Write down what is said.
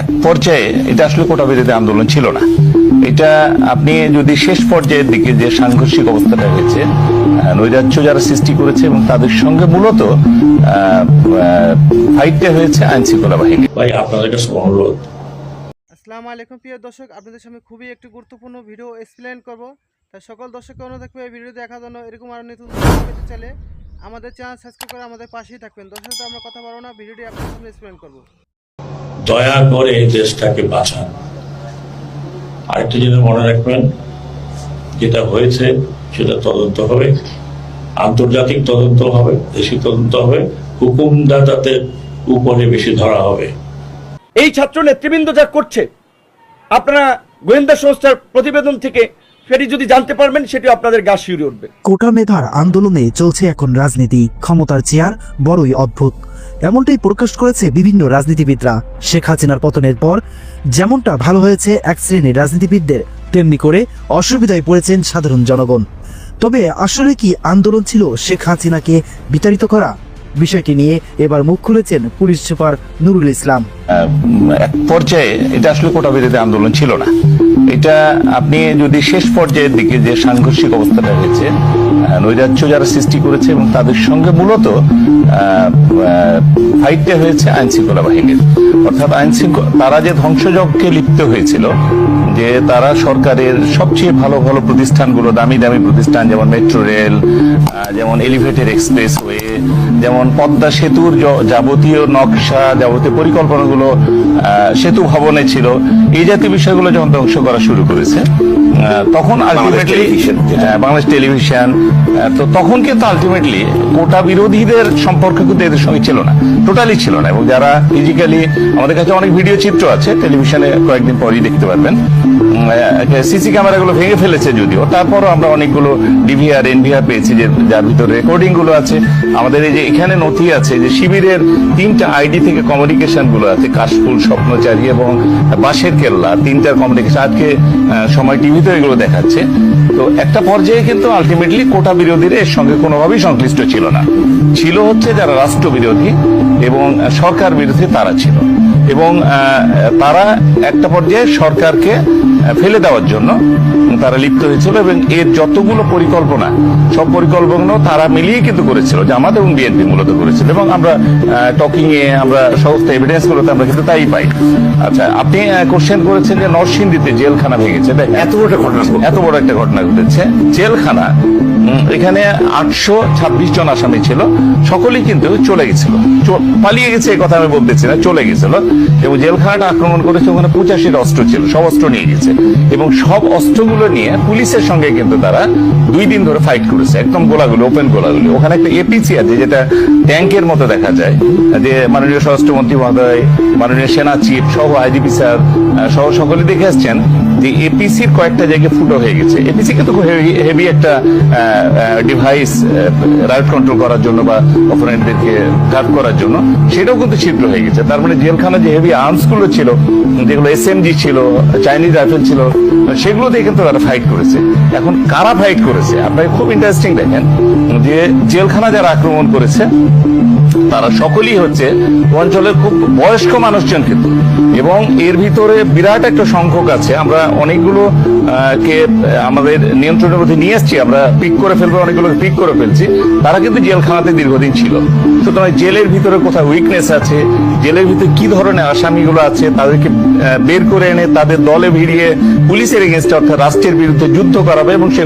এক পর্যায়ে এটা আসলে কোটা বিরোধী আন্দোলন ছিল না। এটা আপনি যদি শেষ পর্যায়ের দিকে যে সাংঘর্ষিক অবস্থাটা হয়েছে নৈরাজ্য যারা সৃষ্টি করেছে এবং তাদের সঙ্গে মূলত ফাইটটা হয়েছে আইন শৃঙ্খলা বাহিনী। ভাই আপনাদের কাছে অনুরোধ? আসসালামু আলাইকুম প্রিয় দর্শক আপনাদের সামনে খুবই একটি গুরুত্বপূর্ণ ভিডিও এক্সপ্লেন করব। তাই সকল দর্শককে অনুরোধ থাকবে এই ভিডিও দেখার জন্য এরকম আরও নতুন ভিডিও পেতে চাইলে আমাদের চ্যানেল সাবস্ক্রাইব করে আমাদের পাশেই থাকবেন। দর্শক তো আমরা কথা বলব না ভিডিওটি আপনাদের সামনে এক্সপ্লেন করব। দয়া করে এই দেশটাকে বাঁচান। আরেকটা জিনিস মনে রাখবেন, যেটা হয়েছে সেটা তদন্ত হবে, আন্তর্জাতিক তদন্ত হবে, দেশি তদন্ত হবে, হুকুমদাতাদের উপরে বেশি ধরা হবে। এই ছাত্র নেতৃবৃন্দ যা করছে, আপনারা গোয়েন্দা সংস্থার প্রতিবেদন থেকে সেটি যদি জানতে পারবেন, সেটি আপনাদের গা শিউরে উঠবে। কোটা মেধার আন্দোলনে চলছে এখন রাজনীতি। ক্ষমতার চেয়ার বড়ই অদ্ভুত। এমনটাই প্রকাশ করেছে বিভিন্ন রাজনীতিবিদরা। শেখ হাসিনার পতনের পর যেমনটা ভালো হয়েছে এক শ্রেণির রাজনীতিবিদদের, তেমনি করে অসুবিধায় পড়েছেন সাধারণ জনগণ। তবে আসলে কি আন্দোলন ছিল শেখ হাসিনাকে বিতাড়িত করা? বিষয়টি নিয়ে এবার মুখ খুলেছেন পুলিশ সুপার নুরুল ইসলাম। এক পর্যায়ে এটা আসলে কোটা বিরোধী আন্দোলন ছিল না। এটা আপনি যদি শেষ পর্যায়ের দিকে যে সাংঘর্ষিক অবস্থাটা হয়েছে নৈরাজ্য যারা সৃষ্টি করেছে এবং তাদের সঙ্গে মূলত ফাইটটা হয়েছে আইন শৃঙ্খলা বাহিনীর। অর্থাৎ আইন শৃঙ্খলা, তারা যে ধ্বংসযজ্ঞে লিপ্ত হয়েছিল, যে তারা সরকারের সবচেয়ে ভালো ভালো প্রতিষ্ঠানগুলো, দামি দামি প্রতিষ্ঠান যেমন মেট্রো রেল যেমন এলিভেটেড এক্সপ্রেস ওয়ে যেমন পদ্মা সেতুর যাবতীয় নকশা যাবতীয় পরিকল্পনাগুলো সেতু ভবনে ছিল। এই জাতীয় বিষয়গুলো যখন ধ্বংস করা শুরু করেছে তখন আলটিমেটলি বাংলাদেশ টেলিভিশন তো তখন কিন্তু আলটিমেটলি কোটা বিরোধীদের সম্পর্ক কিন্তু এদের সঙ্গে ছিল না টোটালি ছিল না। এবং যারা ফিজিক্যালি আমাদের কাছে অনেক ভিডিও চিত্র আছে টেলিভিশনে কয়েকদিন পরই দেখতে পারবেন। সিসি ক্যামেরাগুলো ভেঙে ফেলেছে যদিও। তারপরও আমরা অনেকগুলো ডিভিআর এনভিআর পেয়েছি যে যার ভিতরে রেকর্ডিংগুলো আছে। আমাদের এই যে এখানে নথি আছে যে শিবিরের তিনটা আইডি থেকে কমিউনিকেশনগুলো আছে, কাশফুল, স্বপ্নচারী এবং বাঁশের কেল্লা, তিনটার কমিউনিকেশন আজকে সময় টিভিতে এগুলো দেখাচ্ছে। তো একটা পর্যায়ে কিন্তু আলটিমেটলি কোটা বিরোধীরা এর সঙ্গে কোনোভাবেই সংশ্লিষ্ট ছিল না। ছিল হচ্ছে যারা রাষ্ট্র বিরোধী এবং সরকার বিরোধী তারা ছিল। এবং তারা একটা পর্যায়ে সরকারকে ফেলে দেওয়ার জন্য তারা লিপ্ত হয়েছিল এবং এর যতগুলো পরিকল্পনা, সব পরিকল্পনা তারা মিলিয়ে কিন্তু করেছিল, জামাত এবং মূলত করেছেন এবং আমরা টকিং এ আমরা সমস্ত এভিডেন্স গুলোতে আমরা কিন্তু তাই পাই। আচ্ছা আপনি কোশ্চেন করেছেন যে নরসিংদীতে জেলখানা ভেঙেছে এত বড় ঘটনা এত বড় একটা ঘটনা ঘটেছে। জেলখানা এখানে আটশো ছাব্বিশ জন আসামি ছিল। সকলেই কিন্তু চলে গেছিল। পালিয়ে গেছে কথা আমি বলতেছি না, চলে গেছিল। এবং জেলখানাটা আক্রমণ করেছে, ওখানে পঁচাশির অস্ত্র ছিল, সব অস্ত্র নিয়ে গেছে। এবং সব অস্ত্রগুলো নিয়ে পুলিশের সঙ্গে কিন্তু তারা দুই দিন ধরে ফাইট করেছে, একদম গোলাগুলি ওপেন গোলাগুলি। ওখানে একটা এপিসি আছে, যেটা ট্যাঙ্কের মতো দেখা যায়। যে মাননীয় স্বরাষ্ট্রমন্ত্রী মহোদয়, মাননীয় সেনা চিফ সহ আইজিপি স্যার সহ সকলে দেখে আসছেন। যে এপিসির কয়েকটা জায়গায় ফুটো হয়ে গেছে। এপিসি কিন্তু হেভি একটা ডিভাইস রাইট কন্ট্রোল করার জন্য বা অপোনেন্টদেরকে গার্ড করার জন্য, সেটাও কিন্তু ছিদ্র হয়ে গেছে। তার মানে জেলখানা যে হেভি আর্মসগুলো ছিল, যেগুলো এসএমজি ছিল চাইনিজ রাইফেল ছিল, সেগুলো দিয়ে কিন্তু তারা ফাইট করেছে। এখন কারা ফাইট করেছে? আপনাকে খুব ইন্টারেস্টিং দেখেন যে জেলখানা যারা আক্রমণ করেছে, তারা সকলেই হচ্ছে অঞ্চলের খুব বয়স্ক মানুষজন কিন্তু। এবং এর ভিতরে বিরাট একটা সংখ্যক আছে। আমরা অনেকগুলো কে আমাদের নিয়ন্ত্রণের মধ্যে নিয়ে আসছি আমরা পিক করে ফেলব, অনেকগুলো পিক করে ফেলছি, তারা কিন্তু জেলখানাতে দীর্ঘদিন ছিল। সুতরাং জেলের ভিতরে কোথায় উইকনেস আছে, জেলের ভিতরে কি ধরনের আসামিগুলো আছে, তাদেরকে বের করে এনে তাদের দলে ভিড়িয়ে পুলিশের এগেনস্টে অর্থাৎ রাষ্ট্রের বিরুদ্ধে যুদ্ধ করাবে এবং সে